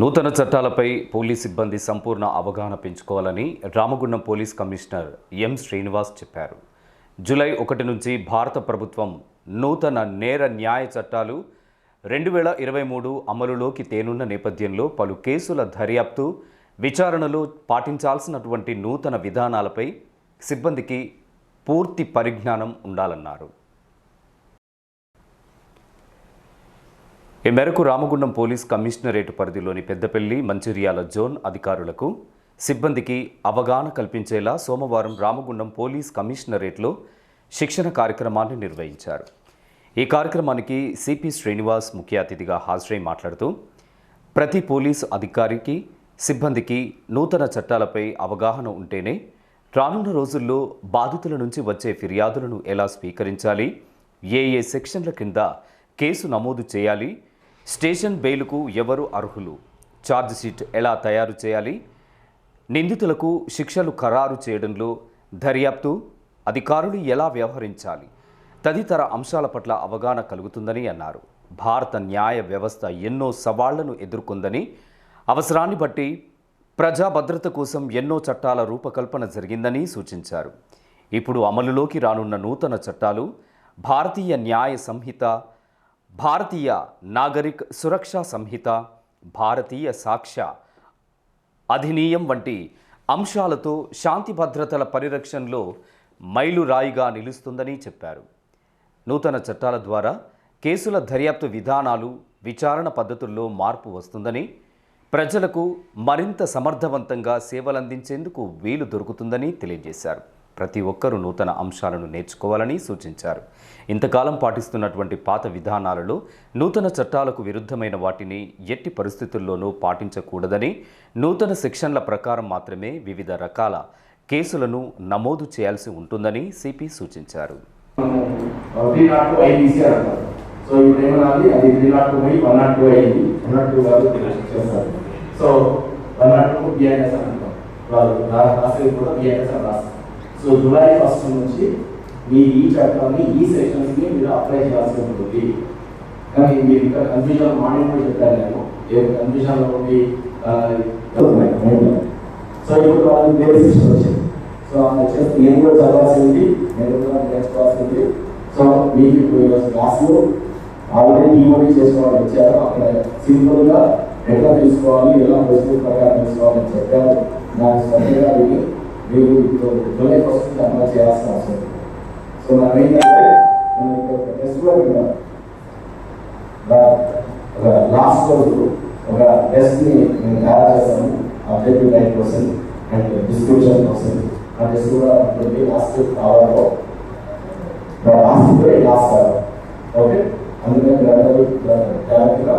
నూతన చట్టాలపై పోలీస్ సిబ్బంది సంపూర్ణ అవగాహన పెంచుకోవాలని Ramagundam police commissioner M Srinivas చెప్పారు. జూలై ఒకటి నుంచి భారత ప్రభుత్వం నూతన నేర న్యాయ చట్టాలు రెండు వేల ఇరవై మూడు అమలులోకి తేనున్న నేపథ్యంలో పలు కేసుల దర్యాప్తు విచారణలో పాటించాల్సినటువంటి నూతన విధానాలపై సిబ్బందికి పూర్తి పరిజ్ఞానం ఉండాలన్నారు. ఈ మేరకు రామగుండం పోలీస్ కమిషనరేట్ పరిధిలోని పెద్దపల్లి మంచిర్యాల జోన్ అధికారులకు సిబ్బందికి అవగాహన కల్పించేలా సోమవారం రామగుండం పోలీస్ కమిషనరేట్లో శిక్షణ కార్యక్రమాన్ని నిర్వహించారు. ఈ కార్యక్రమానికి సిపి శ్రీనివాస్ ముఖ్య అతిథిగా హాజరై మాట్లాడుతూ ప్రతి పోలీసు అధికారికి సిబ్బందికి నూతన చట్టాలపై అవగాహన ఉంటేనే రానున్న రోజుల్లో బాధితుల నుంచి వచ్చే ఫిర్యాదులను ఎలా స్వీకరించాలి ఏ ఏ సెక్షన్ల కింద కేసు నమోదు చేయాలి స్టేషన్ బెయిల్కు ఎవరు అర్హులు? ఛార్జ్ షీట్ ఎలా తయారు చేయాలి? నిందితులకు శిక్షలు ఖరారు చేయడంలో దర్యాప్తు అధికారులు ఎలా వ్యవహరించాలి? తదితర అంశాల పట్ల అవగాహన కలుగుతుందని అన్నారు. భారత న్యాయ వ్యవస్థ ఎన్నో సవాళ్ళను ఎదుర్కొందని అవసరాన్ని బట్టి ప్రజా భద్రత కోసం ఎన్నో చట్టాల రూపకల్పన జరిగిందని సూచించారు. ఇప్పుడు అమలులోకి రానున్న నూతన చట్టాలు భారతీయ న్యాయ సంహిత భారతీయ నాగరిక్ సురక్షా సంహిత భారతీయ సాక్ష్య అధినీయం వంటి అంశాలతో శాంతి భద్రతల పరిరక్షణలో మైలురాయిగా నిలుస్తుందని చెప్పారు. నూతన చట్టాల ద్వారా కేసుల దర్యాప్తు విధానాలు విచారణ పద్ధతుల్లో మార్పు వస్తుందని ప్రజలకు మరింత సమర్థవంతంగా సేవలందించేందుకు వీలు దొరుకుతుందని తెలియజేశారు. ప్రతి ఒక్కరూ నూతన అంశాలను నేర్చుకోవాలని సూచించారు. ఇంతకాలం పాటిస్తున్నటువంటి పాత విధానాలలో నూతన చట్టాలకు విరుద్ధమైన వాటిని ఎట్టి పరిస్థితుల్లోనూ పాటించకూడదని నూతన సెక్షన్ల ప్రకారం మాత్రమే వివిధ రకాల కేసులను నమోదు చేయాల్సి ఉంటుందని సిపి సూచించారు. సో వన్ నాట్ టూ అని అంటాం. వాళ్ళు రాసేది కూడా అని రాస్తారు. సో జూలై ఫస్ట్ నుంచి మీ ఈ చట్టాన్ని ఈ సెక్షన్స్కి మీరు అప్లై చేయాల్సి ఉంటుంది. కానీ మీరు ఇంకా కన్ఫ్యూజన్ మార్నింగ్ కూడా చెప్పాను నేను. ఏ కన్ఫ్యూజన్లో ఉండి ఆ, సో ఇప్పుడు వాళ్ళకి వేరే సిస్టమ్ వచ్చింది సో అది చేస్తే నేను కూడా చదవాల్సింది నేను కూడా నేర్చుకోవాల్సింది. సో మీకు ఇప్పుడు ఈరోజు క్లాస్లో ఆల్రెడీ చేసిన వాళ్ళు వచ్చారు అక్కడ సింపుల్గా ఎట్లా తీసుకోవాలి ఎలా ఫెసిలిటీ ప్రకారం తీసుకోవాలని చెప్పారు. దాని శ్రద్ధగా విని మీరు ఇప్పుడు జూలై ఫస్ట్ నుంచి అమలు చేయాల్సిన అవసరం ఉంది. సో మనం ఏంటంటే మనం ఇక్కడ ఒక టెస్ట్ కూడా పెట్టాం ఒక లాస్ట్ రోజు ఒక టెస్ట్ ని నేను తయారు చేస్తాను ఆబ్జెక్టివ్ టైప్ కోసం అండ్ డిస్క్రిప్షన్ కోసం ఆ టెస్ట్ కూడా ఉంటుంది లాస్ట్ అవర్లో last day last hour okay అందుకని మీరందరూ జాగ్రత్తగా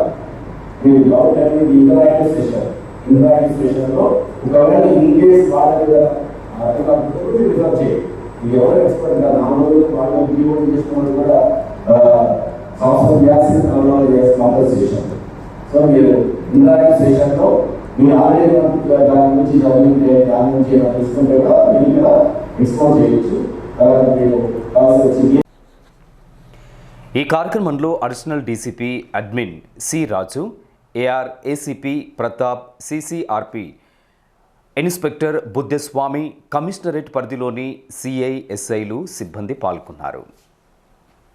మీరు డౌట్ అనేది ఇంటరాక్టివ్ సెషన్ ఇంటరాక్టివ్ సెషన్లో ఒకవేళ ఇన్ కేస్ వాళ్ళ రిజర్వ్ ఇది ఎవరు ఎక్స్పర్ట్ కాదు నాలుగు రోజులు వాళ్ళు చేసిన వాళ్ళు కూడా సో మీరు సెషన్లో మీరు ఆల్రెడీ దాని చదివితే దాని తీసుకుంటే కూడా మీరు ఇక్కడ చేయొచ్చు తర్వాత మీరు కావాల్సి ఈ కార్యక్రమంలో additional DCP admin C Raju AR ACP Pratap CCRP inspector Buddhaswamy commissionerate పరిధిలోని సిఐఎస్ఐలు సిబ్బంది పాల్గొన్నారు.